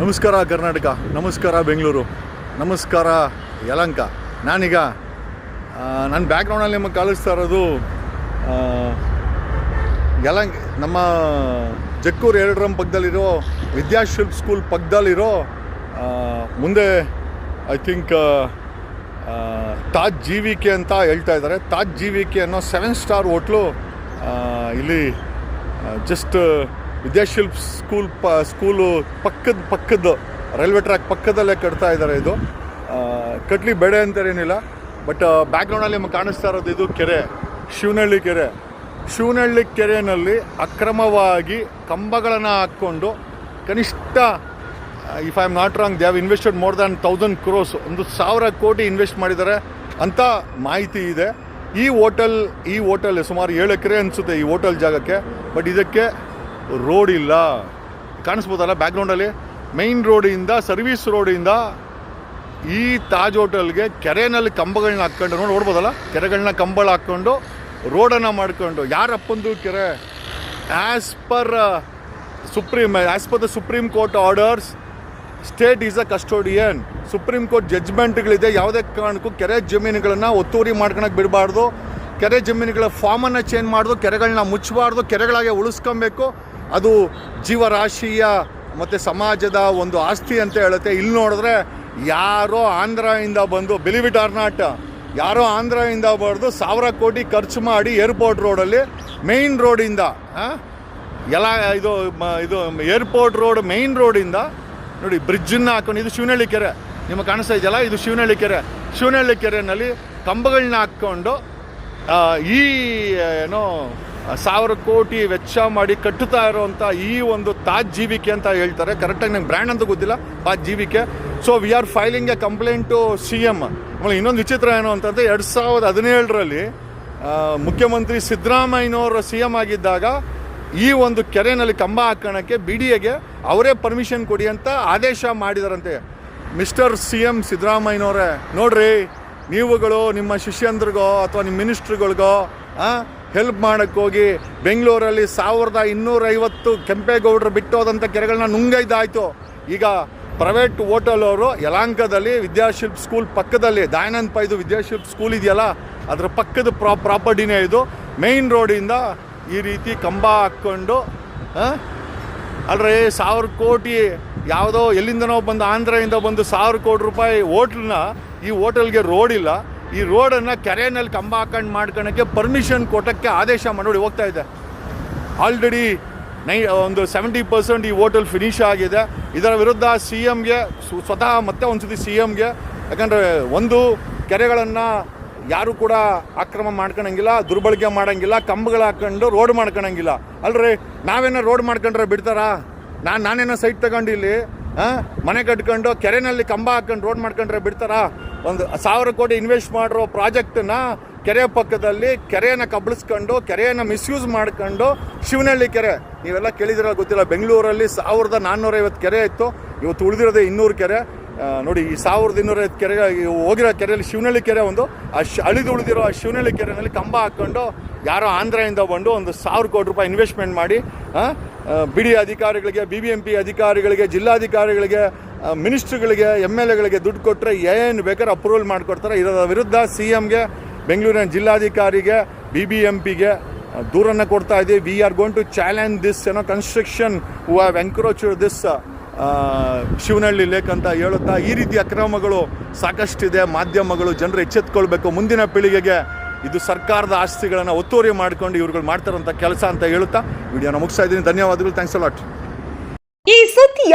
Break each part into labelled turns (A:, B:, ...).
A: ನಮಸ್ಕಾರ ಕರ್ನಾಟಕ, ನಮಸ್ಕಾರ ಬೆಂಗಳೂರು, ನಮಸ್ಕಾರ ಯಲಂಕ. ನಾನೀಗ ನನ್ನ ಬ್ಯಾಕ್ಗ್ರೌಂಡಲ್ಲಿ ನಿಮಗೆ ಕಾಣಿಸ್ತಾ ಇರೋದು ಯಲಂಕ, ನಮ್ಮ ಜಕ್ಕೂರು ಎರಡರಂ ಪಕ್ಕದಲ್ಲಿರೋ ವಿದ್ಯಾಶಿಲ್ಪ್ ಸ್ಕೂಲ್ ಪಕ್ಕದಲ್ಲಿರೋ ಮುಂದೆ I think Taj G V K ಅಂತ ಹೇಳ್ತಾ ಇದ್ದಾರೆ. ತಾಜ್ ಜಿ ವಿ ಕೆ ಅನ್ನೋ ಸೆವೆನ್ ಸ್ಟಾರ್ ಹೋಟ್ಲು ಇಲ್ಲಿ ಜಸ್ಟ್ ವಿದ್ಯಾಶಿಲ್ಪ್ ಸ್ಕೂಲ್ ಪ, ಸ್ಕೂಲು ಪಕ್ಕದ ಪಕ್ಕದ, ರೈಲ್ವೆ ಟ್ರ್ಯಾಕ್ ಪಕ್ಕದಲ್ಲೇ ಕಟ್ತಾ ಇದ್ದಾರೆ ಇದು. ಕಟ್ಲಿ ಬೇಡ ಅಂತೇನಿಲ್ಲ, ಬಟ್ ಬ್ಯಾಕ್ಗ್ರೌಂಡಲ್ಲಿ ನಿಮಗೆ ಕಾಣಿಸ್ತಾ ಇರೋದು ಇದು ಕೆರೆ, ಶಿವನಹಳ್ಳಿ ಕೆರೆ. ಶಿವನಹಳ್ಳಿ ಕೆರೆಯಲ್ಲಿ ಅಕ್ರಮವಾಗಿ ಕಂಬಗಳನ್ನು ಹಾಕ್ಕೊಂಡು ಕನಿಷ್ಠ if I am not wrong they have invested more than thousand crores ಒಂದು ಸಾವಿರ ಕೋಟಿ ಇನ್ವೆಸ್ಟ್ ಮಾಡಿದ್ದಾರೆ ಅಂತ ಮಾಹಿತಿ ಇದೆ. ಈ ಹೋಟೆಲ್ ಈ ಹೋಟೆಲ್ ಸುಮಾರು ಏಳು ಎಕರೆ ಅನಿಸುತ್ತೆ ಈ ಹೋಟೆಲ್ ಜಾಗಕ್ಕೆ, ಬಟ್ ಇದಕ್ಕೆ ರೋಡ್ ಇಲ್ಲ. ಕಾಣಿಸ್ಬೋದಲ್ಲ ಬ್ಯಾಕ್ಗ್ರೌಂಡಲ್ಲಿ ಮೈನ್ ರೋಡಿಂದ ಸರ್ವಿಸ್ ರೋಡಿಂದ ಈ ತಾಜ್ ಹೋಟೆಲ್ಗೆ ಕೆರೆನಲ್ಲಿ ಕಂಬಗಳನ್ನ ಹಾಕ್ಕೊಂಡು, ನೋಡಿ ನೋಡ್ಬೋದಲ್ಲ? ಕೆರೆಗಳನ್ನ ಕಂಬಳ ಹಾಕ್ಕೊಂಡು, ರೋಡನ್ನು ಮಾಡ್ಕೊಂಡು. ಯಾರಪ್ಪಂದು ಕೆರೆ? As per Supreme as per the Supreme Court orders state is a custodian Supreme Court ಜಜ್ಮೆಂಟ್ಗಳಿದೆ ಯಾವುದೇ ಕಾರಣಕ್ಕೂ ಕೆರೆ ಜಮೀನುಗಳನ್ನು ಒತ್ತುವರಿ ಮಾಡ್ಕೊಳಕ್ಕೆ ಬಿಡಬಾರ್ದು. ಕೆರೆ ಜಮೀನುಗಳ ಫಾರ್ಮನ್ನು ಚೇಂಜ್ ಮಾಡೋದು ಕೆರೆಗಳನ್ನ ಮುಚ್ಚಬಾರ್ದು. ಕೆರೆಗಳಾಗೆ ಉಳಿಸ್ಕೊಬೇಕು. ಅದು ಜೀವರಾಶಿಯ ಮತ್ತು ಸಮಾಜದ ಒಂದು ಆಸ್ತಿ ಅಂತ ಹೇಳುತ್ತೆ. ಇಲ್ಲಿ ನೋಡಿದ್ರೆ ಯಾರೋ ಆಂಧ್ರದಿಂದ ಬಂದು ಬಿಲಿವ್ ಇಟ್ ಆರ್ ನಾಟ್ ಯಾರೋ ಆಂಧ್ರದಿಂದ ಬರೆದು ಸಾವಿರ ಕೋಟಿ ಖರ್ಚು ಮಾಡಿ ಏರ್ಪೋರ್ಟ್ ರೋಡಲ್ಲಿ ಮೇಯ್ನ್ ರೋಡಿಂದ? ಎಲ್ಲ ಇದು ಇದು ಏರ್ಪೋರ್ಟ್ ರೋಡ್ ಮೇಯ್ನ್ ರೋಡಿಂದ ನೋಡಿ ಬ್ರಿಡ್ಜನ್ನು ಹಾಕೊಂಡು, ಇದು ಶಿವನಹಳ್ಳಿ ಕೆರೆ ನಿಮಗೆ ಕಾಣಿಸ್ತಾ ಇದೆಯಲ್ಲ? ಇದು ಶಿವನಹಳ್ಳಿ ಕೆರೆ ಶಿವನಹಳ್ಳಿ ಕೆರೆನಲ್ಲಿ ಕಂಬಗಳನ್ನ ಹಾಕ್ಕೊಂಡು ಈ ಏನೋ ಸಾವಿರ ಕೋಟಿ ವೆಚ್ಚ ಮಾಡಿ ಕಟ್ಟುತ್ತಾ ಇರುವಂಥ ಈ ಒಂದು ತಾಜ್ ಜೀವಿಕೆ ಅಂತ ಹೇಳ್ತಾರೆ. ಕರೆಕ್ಟಾಗಿ ನಂಗೆ ಬ್ರ್ಯಾಂಡ್ ಅಂತ ಗೊತ್ತಿಲ್ಲ, Taj GVK. So we are filing a complaint to C M ಆಮೇಲೆ ಇನ್ನೊಂದು ವಿಚಿತ್ರ ಏನು ಅಂತಂದರೆ, ಎರಡು ಸಾವಿರದ ಹದಿನೇಳರಲ್ಲಿ ಮುಖ್ಯಮಂತ್ರಿ ಸಿದ್ದರಾಮಯ್ಯನವರು ಸಿ ಎಂ ಆಗಿದ್ದಾಗ ಈ ಒಂದು ಕೆರೆನಲ್ಲಿ ಕಂಬ ಹಾಕೋಣಕ್ಕೆ ಬಿ ಡಿ ಎಗೆ ಅವರೇ ಪರ್ಮಿಷನ್ ಕೊಡಿ ಅಂತ ಆದೇಶ ಮಾಡಿದಾರಂತೆ. ಮಿಸ್ಟರ್ ಸಿ ಎಂ ಸಿದ್ದರಾಮಯ್ಯನವರೇ, ನೋಡ್ರಿ, ನೀವುಗಳು ನಿಮ್ಮ ಶಿಷ್ಯಂದ್ರಿಗೋ ಅಥವಾ ನಿಮ್ಮ ಮಿನಿಸ್ಟ್ರುಗಳಿಗೋ ಹೆಲ್ಪ್ ಮಾಡೋಕ್ಕೋಗಿ ಬೆಂಗಳೂರಲ್ಲಿ ಸಾವಿರದ ಇನ್ನೂರೈವತ್ತು ಕೆಂಪೇಗೌಡರು ಬಿಟ್ಟೋದಂಥ ಕೆರೆಗಳನ್ನ ನುಂಗೈದಾಯಿತು. ಈಗ ಪ್ರೈವೇಟ್ ಹೋಟೆಲ್ ಅವರು ಯಲಾಂಕದಲ್ಲಿ ವಿದ್ಯಾಶಿಲ್ಪ್ ಸ್ಕೂಲ್ ಪಕ್ಕದಲ್ಲಿ ದಯಾನಂದ್ ಪೈದು ವಿದ್ಯಾಶಿಲ್ಪ್ ಸ್ಕೂಲ್ ಇದೆಯಲ್ಲ, ಅದರ ಪಕ್ಕದ ಪ್ರಾ, ಪ್ರಾಪರ್ಟಿನೇ ಇದು. ಮೇಯ್ನ್ ರೋಡಿಂದ ಈ ರೀತಿ ಕಂಬ ಹಾಕ್ಕೊಂಡು ಅಲ್ರಿ ಸಾವಿರ ಕೋಟಿ ಯಾವುದೋ ಎಲ್ಲಿಂದನೋ ಬಂದು ಆಂಧ್ರದಿಂದ ಬಂದು ಸಾವಿರ ಕೋಟಿ ರೂಪಾಯಿ ಹೋಟ್ಲನ್ನ ಈ ಹೋಟೆಲ್ಗೆ ರೋಡ್ ಇಲ್ಲ. ಈ ರೋಡನ್ನು ಕೆರೆಯಲ್ಲಿ ಕಂಬ ಹಾಕೊಂಡು ಮಾಡ್ಕೊಳಕ್ಕೆ ಪರ್ಮಿಷನ್ ಕೊಟ್ಟಕ್ಕೆ ಆದೇಶ ಮಾಡಿ ನೋಡಿ ಹೋಗ್ತಾ ಇದೆ. ಆಲ್ರೆಡಿ ನೈ ಒಂದು ಸೆವೆಂಟಿ ಪರ್ಸೆಂಟ್ ಈ ಹೋಟೆಲ್ ಫಿನಿಶ್ ಆಗಿದೆ. ಇದರ ವಿರುದ್ಧ ಸಿ ಎಮ್ಗೆ ಸ್ವತಃ ಮತ್ತೆ ಒಂದು ಒಂದ್ಸತಿ ಸಿ ಎಮ್ಗೆ ಯಾಕಂದರೆ ಒಂದು, ಕೆರೆಗಳನ್ನು ಯಾರು ಕೂಡ ಆಕ್ರಮ ಮಾಡ್ಕೊಳಂಗಿಲ್ಲ ದುರ್ಬಳಕೆ ಮಾಡೋಂಗಿಲ್ಲ, ಕಂಬಗಳು ಹಾಕೊಂಡು ರೋಡ್ ಮಾಡ್ಕೊಳಂಗಿಲ್ಲ ಅಲ್ರಿ, ನಾವೇನೋ ರೋಡ್ ಮಾಡ್ಕೊಂಡ್ರೆ ಬಿಡ್ತಾರಾ? ನಾನು ನಾನೇನೋ ಸೈಟ್ ತಗೊಂಡು ಇಲ್ಲಿ ಮನೆ ಕಟ್ಕೊಂಡು ಕೆರೆನಲ್ಲಿ ಕಂಬ ಹಾಕೊಂಡು ರೋಡ್ ಮಾಡ್ಕೊಂಡ್ರೆ ಬಿಡ್ತಾರಾ? ಒಂದು ಸಾವಿರ ಕೋಟಿ ಇನ್ವೆಸ್ಟ್ ಮಾಡಿರೋ ಪ್ರಾಜೆಕ್ಟನ್ನ ಕೆರೆ ಪಕ್ಕದಲ್ಲಿ ಕೆರೆಯನ್ನು ಕಬಳಿಸ್ಕೊಂಡು, ಕೆರೆಯನ್ನು ಮಿಸ್ಯೂಸ್ ಮಾಡ್ಕೊಂಡು ಶಿವನಹಳ್ಳಿ ಕೆರೆ. ನೀವೆಲ್ಲ ಕೇಳಿದಿರ ಗೊತ್ತಿಲ್ಲ, ಬೆಂಗಳೂರಲ್ಲಿ ಸಾವಿರದ ನಾನ್ನೂರೈವತ್ತು ಕೆರೆ ಇತ್ತು. ಇವತ್ತು ಉಳಿದಿರೋದೇ ಇನ್ನೂರು ಕೆರೆ. ನೋಡಿ, ಈ ಸಾವಿರದ ಇನ್ನೂರೈವತ್ತು ಕೆರೆ ಹೋಗಿರೋ ಕೆರೆಯಲ್ಲಿ ಶಿವನಹಳ್ಳಿ ಕೆರೆ ಒಂದು. ಆ ಶ್, ಅಳಿದು ಉಳಿದಿರೋ ಆ ಶಿವನಹಳ್ಳಿ ಕೆರೆಯಲ್ಲಿ ಕಂಬ ಹಾಕ್ಕೊಂಡು ಯಾರೋ ಆಂಧ್ರದಿಂದ ಬಂದು ಒಂದು ಸಾವಿರ ಕೋಟಿ ರೂಪಾಯಿ ಇನ್ವೆಸ್ಟ್ಮೆಂಟ್ ಮಾಡಿ ಬಿ ಡಿ ಅಧಿಕಾರಿಗಳಿಗೆ ಬಿ ಬಿ ಎಂ ಪಿ ಅಧಿಕಾರಿಗಳಿಗೆ, ಜಿಲ್ಲಾಧಿಕಾರಿಗಳಿಗೆ ಮಿನಿಸ್ಟ್ರುಗಳಿಗೆ ಎಂ ಎಲ್ ಎಗಳಿಗೆ ದುಡ್ಡು ಕೊಟ್ಟರೆ ಏನು ಬೇಕಾದ್ರೆ ಅಪ್ರೂವಲ್ ಮಾಡಿಕೊಡ್ತಾರೆ. ಇದರ ವಿರುದ್ಧ ಸಿ ಎಮ್ಗೆ ಬೆಂಗಳೂರಿನ ಜಿಲ್ಲಾಧಿಕಾರಿಗೆ, ಬಿ ಬಿ ಎಂ ಪಿಗೆ ದೂರನ್ನು ಕೊಡ್ತಾ ಇದ್ದೀವಿ. We are going to challenge this ಏನೋ construction who have encroach this Shivanahalli lake ಅಂತ ಹೇಳುತ್ತಾ, ಈ ರೀತಿ ಅಕ್ರಮಗಳು ಸಾಕಷ್ಟಿದೆ. ಮಾಧ್ಯಮಗಳು, ಜನರು ಎಚ್ಚೆತ್ಕೊಳ್ಬೇಕು. ಮುಂದಿನ ಪೀಳಿಗೆಗೆ ಇದು ಸರ್ಕಾರದ ಆಸ್ತಿಗಳನ್ನು ಒತ್ತುವರಿ ಮಾಡ್ಕೊಂಡು ಇವ್ರುಗಳು ಮಾಡ್ತಾರಂಥ ಕೆಲಸ ಅಂತ ಹೇಳುತ್ತಾ, ವಿಡಿಯೋನ ಮುಗಿಸ್ತಾ ಇದ್ದೀನಿ. ಧನ್ಯವಾದಗಳು. ಥ್ಯಾಂಕ್ಸ್ ಅಲಾಟ್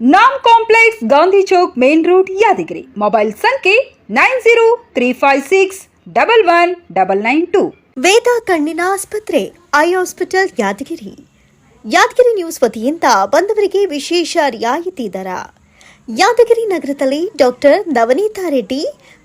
B: ನಾಮ್ complex Gandhi Chowk main road Yadgiri mobile ಸಂಖ್ಯೆ nine zero three five six double one double nine two
C: Veda ಕಣ್ಣಿನ ಆಸ್ಪತ್ರೆ, eye hospital, Yadgiri. Yadgiri news ವತಿಯಿಂದ ಬಂದವರಿಗೆ ವಿಶೇಷ ರಿಯಾಯಿತಿ ದರ. ಯಾದಗಿರಿ ನಗರದಲ್ಲಿ ಡಾಕ್ಟರ್ ನವನೀತಾ ರೆಡ್ಡಿ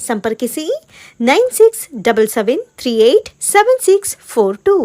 C: ಸಂಪರ್ಕಿಸಿ nine six double seven three eight seven six four two